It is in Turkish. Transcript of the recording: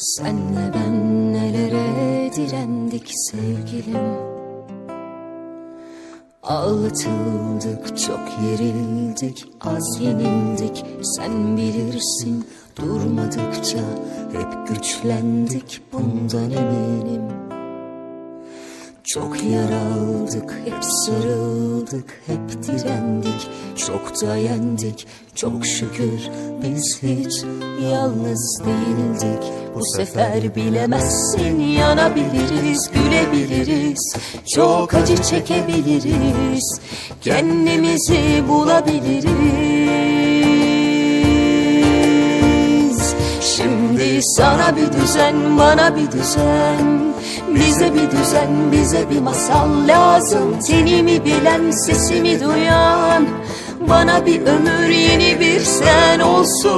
Senle ben nelere direndik sevgilim? Ağlatıldık, çok yerildik, az yenildik. Sen bilirsin, durmadıkça hep güçlendik Bundan eminim. Çok yaraldık, hep sarıldık, hep direndik Çok da yendik, çok şükür biz hiç yalnız değildik. Bu sefer bilemezsin, yanabiliriz, gülebiliriz. Çok acı çekebiliriz, kendimizi bulabiliriz. Şimdi sana bir düzen, bana bir düzen. Bize bir düzen, bize bir masal lazım. Tenimi bilen, sesimi duyan Bana bir ömür, yeni bir sen olsun